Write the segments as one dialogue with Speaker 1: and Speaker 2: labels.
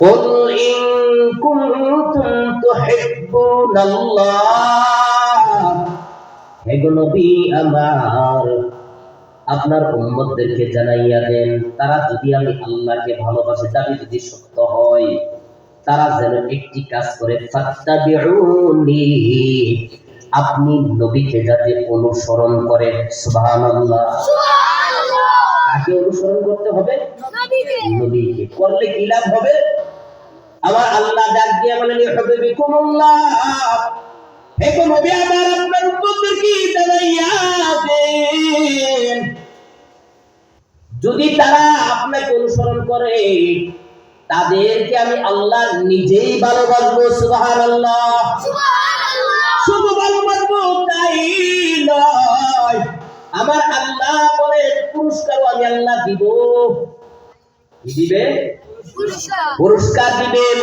Speaker 1: قل إن كنتم تحبون الله হে গো নবী আমার আপনার উম্মতদেরকে জানাইয়া দেন তারা যদি আমি আল্লাহকে ভালোবাসে দাবি যদি সত্য হয় তারা যেন একটি কাজ করে ফাত্তাবিউনি আপনি নবীকে যাতে অনুসরণ করে সুবহানাল্লাহ কাকে অনুসরণ করতে হবে নবীকে করলে কি লাভ হবে আমার আল্লাহ ডাক দিয়ে বলেন হবে বিকুমুল্লাহ হে নবী আমার আপনার জানাইয়া দেন? যদি তারা আপনাকে অনুসরণ করে তাদেরকে আমি আল্লাহ নিজেই ভালোবাসবো সুবহানাল্লাহ। শুধু ভালোবাসবো তাই নয় আমার আল্লাহ বলে পুরস্কারও আমি আল্লাহ দিব। দিবে? পুরস্কার দিবেন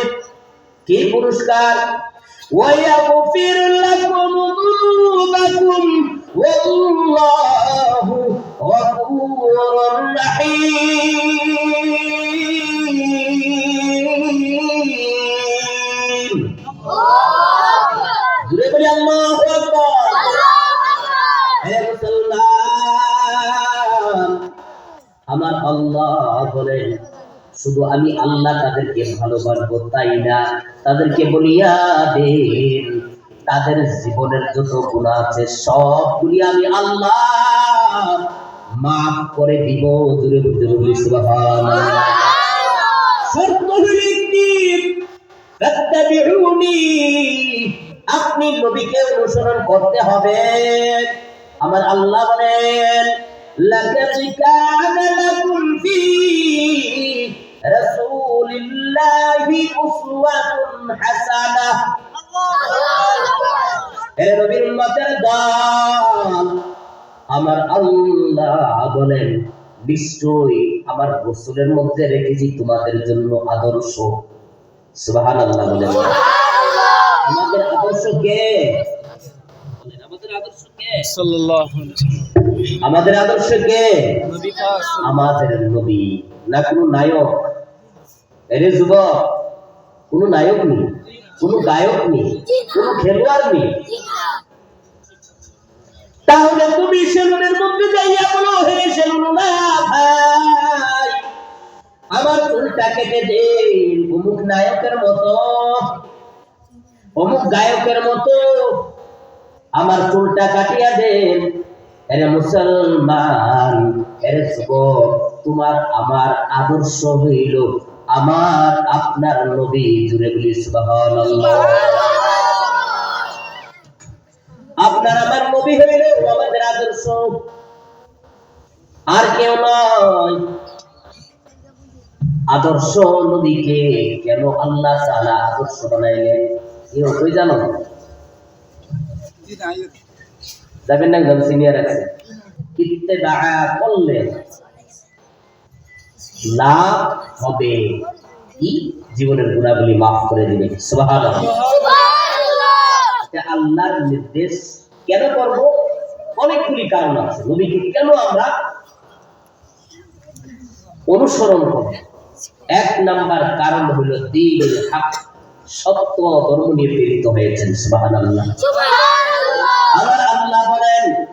Speaker 1: কি পুরস্কার ويغفر لكم ذنوبكم والله غفور رحيم জুড়ে বলি আল্লাহু আকবার হে মুসলমান আমার আল্লাহ বলেন শুধু আমি আল্লাহ তাদেরকে ভালোবাসবো, তাই না? তাদেরকে বলিয়া দেন তাদের জীবনের যত গুণা আছে, সবগুলি আমি আল্লাহ মাফ করে দিব। বুঝতে বলি শর্ত আপনি নবীকে অনুসরণ করতে হবে। আমার আল্লাহ বলেন, লাকাদ কানা লাকুম ফি রাসূলিল্লাহি উসওয়াতুন হাসানাহ হে নবীর উম্মতের দল আমার আল্লাহ বলেন নিশ্চয়ই আমার রসুলের মধ্যে রেখেছি তোমাদের জন্য আদর্শ। সুবহানাল্লাহ বলেন। আমাদের আদর্শ কে? বলেন, আমাদের আদর্শ কে?
Speaker 2: সাল্লাল্লাহু আলাইহি
Speaker 1: আমাদের আদর্শ কে?
Speaker 2: নবী
Speaker 1: আমাদের নবী। না কোনো নায়ক এরে যুবক, কোনো নায়ক নেই, কোনো গায়ক নেই, কোনো খেলোয়াড় নেই। তাহলে তুমি সেলুনের মধ্যে যাইয়া বলো, হে সেলুন না ভাই, আমার চুলটা কেটে দেন, অমুক নায়কের মতো, অমুক গায়কের মতো, আমার চুলটা কাটিয়া দেন। এরে মুসলমান, এরে যুবক, তোমার আমার আদর্শ হইল আমার আপনার নবী জুড়ে বলি সুবহানাল্লাহ। আপনার আমার নবী হইল আমাদের আদর্শ। আর কেউ নয়। আদর্শ নবীকে কেন আল্লাহ তাআলা আদর্শ বানাইলেন? কেউ কই জানো? যাবেন না একদম সিনিয়র আছে। কিত্তে দাঁড়া করলে লাভ হবে। কি? জীবনের গুণাবলী মাফ করে দিবে। আল্লাহর নির্দেশ। কেন করব? অনেকগুলি কারণ আছে। নবীকে কেন আমরা অনুসরণ করব? এক নাম্বার কারণ হলো দিন হক। সত্য ধর্ম নিয়ে প্রেরিত হয়েছেন। সুবহানাল্লাহ। আমার আল্লাহ বলেন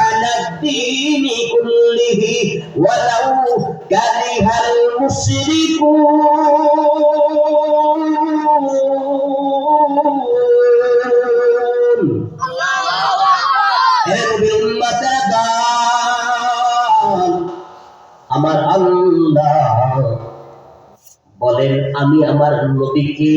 Speaker 1: আলা দ্দীনি কুল্লিহি ওয়ালাউ কারিহাল মুশরিকুন হে নবীর উম্মতের দল, আমার আল্লাহ বলেন আমি আমার নবীকে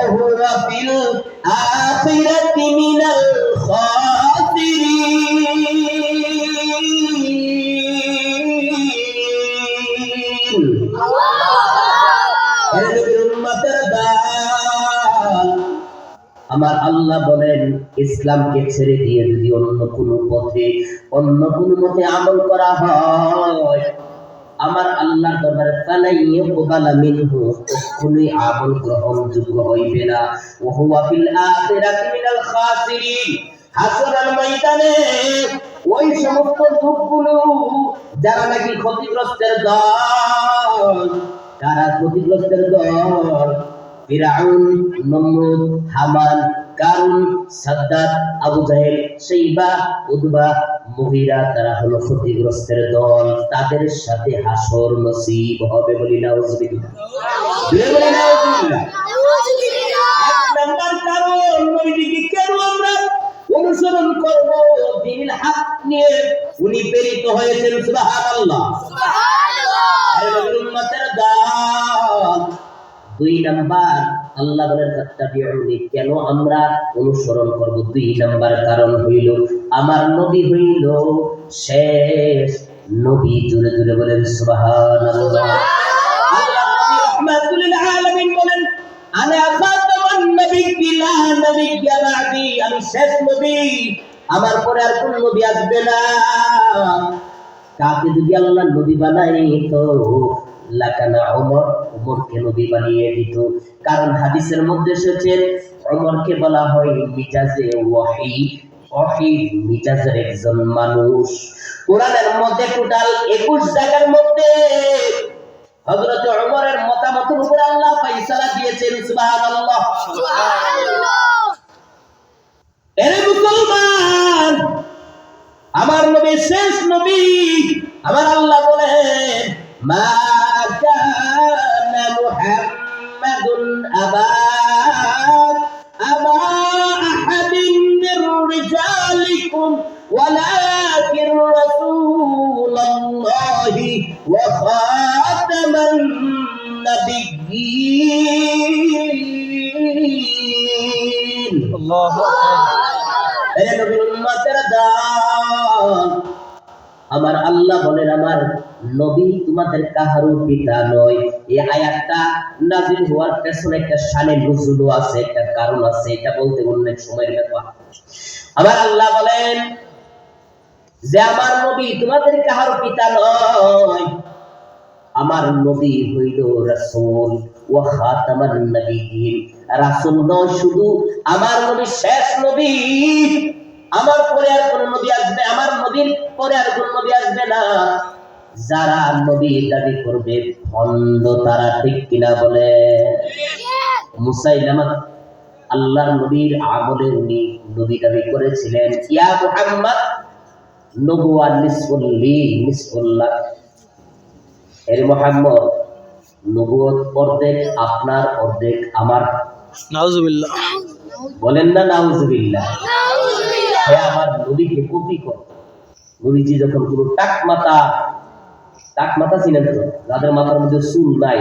Speaker 1: وهو في الآخرة من الخاسرين হে নবীর উম্মতের দল, আমার আল্লাহ বলেন ইসলামকে ছেড়ে দিয়ে যদি অন্য কোনো পথে অন্য কোনো মতে আমল করা হয় আমার আল্লাহ দরবারে ফালাইয়ে কুবালা মিনহু কখনোই আমল গ্রহণযোগ্য হইবে না। ওয়া হুয়া ফিল আখিরাতি মিনাল খাসিরিন হাসরের ময়দানে ওই সমস্ত লোকগুলো, যারা নাকি ক্ষতিগ্রস্তের দল তারা ক্ষতিগ্রস্তের দল, ফিরাউন নমরুদ হামান কারুন সাদ্দাত আবু জাহেল সেইবা উদবা মহিরা তারা হলো ক্ষতিগ্রস্তের দল। তাদের সাথে হাসর নসিব হবে বলি কারণ আমরা অনুসরণ করব? দিনের হাত নিয়ে উনি প্রেরিত হয়েছেন সুবহানাল্লাহ। দুই নাম্বার আল্লাহ বলেন কেন আমরা অনুসরণ করব? দুই নাম্বার কারণ হইল, আমার নবী হইল শেষ নবী। জুড়ে জুড়ে বলেন, সুবহানাল্লাহ। আমার পরে আর কোন নবী আসবে না। কাকে যদি আল্লাহ নবী বানাই তো লাকানা ওমর, ওমরকে নবী বানিয়ে দিত। কারণ হাদিসের মধ্যে এসেছে, ওমরকে বলা হয় মিজাজে ওয়াহি ওয়াহি মিজাজের একজন মানুষ। কোরআনের মধ্যে টোটাল একুশ জায়গার মধ্যে হযরত ওমরের মতামতের উপর আল্লাহ ফয়সালা দিয়েছেন, সুবহানাল্লাহ। আমার নবী শেষ নবী, আমার আল্লাহ বলেন, মা কানা মুহাম্মাদুন আবা আবা আহাদিন মির রিজালিকুম ولكن رسول الله وخاتم النبيين
Speaker 2: الله
Speaker 1: এরে নবীর উম্মতের দল আমার আল্লাহ বলেন আমার নবী তোমাদের কাহারও পিতা নয়। এই আয়াতটা নাজিল হওয়ার পেছনে একটা শানে নজরুলও আছে, একটা কারণ আছে, এটা বলতে অনেক সময়ের ব্যাপার। আমার আল্লাহ বলেন, যে আমার নবী তোমাদের কাহারও পিতা নয়, আমার নবী হইল রাসূল ওয়া খাতামান নবিয়্যিন রাসূল নয় শুধু আমার নবী শেষ নবী, আমার পরে আর কোন নবী আসবে, আমার নবীর পরে আর কোন নবী আসবে না। যারা নবী দাবি করবে ভণ্ড তারা ঠিক কিনা বলে? মুসাইলামা আল্লাহর নবীর আমলে উনি নবী দাবি করেছিলেন ইয়া মুহাম্মদ নবুয়া নিসফুল্লি নিসফুল্লাহ এর মোহাম্মদ নবুয়ত অর্ধেক আপনার অর্ধেক আমার।
Speaker 2: নাউজুবিল্লাহ।
Speaker 1: বলেন না নাউজুবিল্লাহ। হে আমার নবীকে কপি কর। নবীজি যখন কোনো টাক মাথা টাক মাথা ছিলেন তো? যাদের মাথার মধ্যে চুল নাই।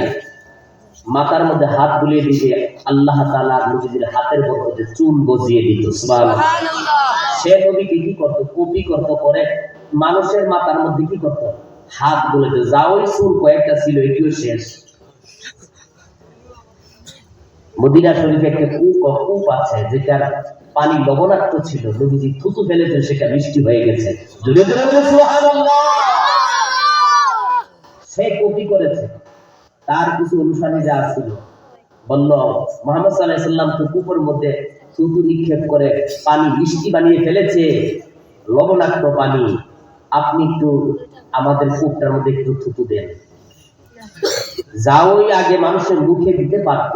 Speaker 1: মাথার মধ্যে হাত বুলিয়ে দিবে আল্লাহ তাআলা নবীজির হাতের মধ্যে চুল গজিয়ে দিত সে নবীকে কি করতো? কপি করতো করে মানুষের মাথার মধ্যে কি করতো? হাত বলে দিত যা ওই চুল কয়েকটা ছিল এটিও শেষ। মদিনা শরীফে একটা কূপ কূপ আছে যেটার পানি লবণাক্ত ছিল। নবীজি থুতু ফেলেছে সেটা মিষ্টি হয়ে গেছে। জোরে জোরে সুবহানাল্লাহ! সে কপি করেছে। তার কিছু অনুসারী যা ছিল। বলল মোহাম্মদ সাল্লাহ সাল্লাম তো কূপের মধ্যে থুতু নিক্ষেপ করে পানি মিষ্টি বানিয়ে ফেলেছে। লবণাক্ত পানি। আপনি একটু আমাদের কূপটার মধ্যে একটু থুতু দেন। যাওই আগে মানুষের মুখে দিতে পারত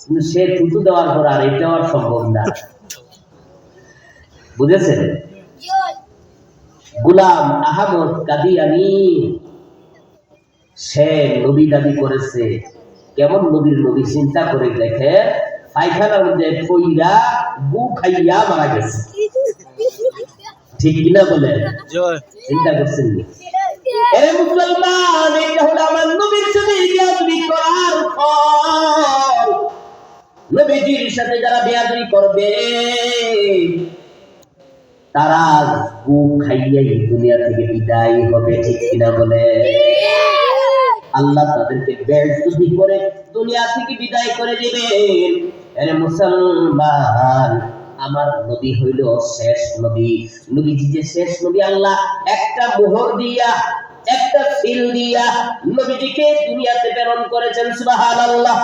Speaker 1: কিন্তু সে থুতু দেওয়ার পর আর এটা আর সম্ভব না। বুঝেছেন? গুলাম আহমদ কাদিয়ানি। সে নবী দাবি করেছে। কেমন নবীর নবী চিন্তা করে দেখে? পায়খানার মধ্যে কইরা গু খাইয়া মারা গেছে। ঠিক কিনা
Speaker 2: জয়।
Speaker 1: চিন্তা করছেন? এরে মুসলমান এটা হলো আমার নবীর সাথে করার ফল নবীজির সাথে যারা বেয়াদবি করবে তারা গু খাইয়াই দুনিয়া থেকে বিদায় হবে ঠিক কিনা বলে আল্লাহ তাদেরকে বেজতি করে দুনিয়া থেকে বিদায় করে দিবেন। আরে মুসলমান আমার নবী হইল শেষ নবী। নবীজি যে শেষ নবী আল্লাহ একটা মোহর দিয়া একটা সিল দিয়া নবীজিকে দুনিয়াতে প্রেরণ করেছেন সুবহানাল্লাহ।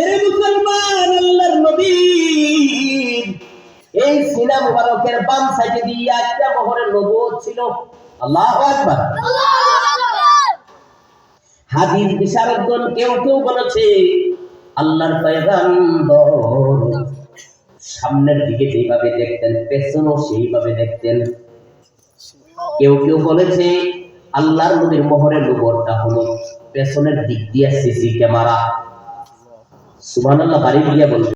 Speaker 1: এরে মুসলমান আল্লাহর নবী। এই সিনা মুবারকের বাম সাইডে দিয়া একটা মোহরের নবুয়ত ছিল। আল্লাহু আকবার! হাদিস বিশারদগণ কেউ কেউ বলেছে, আল্লাহর পয়গাম্বর সামনের দিকে যেভাবে দেখতেন, পেছনও সেইভাবে দেখতেন। কেউ কেউ বলেছে, আল্লাহর নবীর মোহরের উপরটা হলো পেছনের দিক দিয়ে সিসি ক্যামেরা। সুবহানাল্লাহ, বাড়ি দিয়া বলতে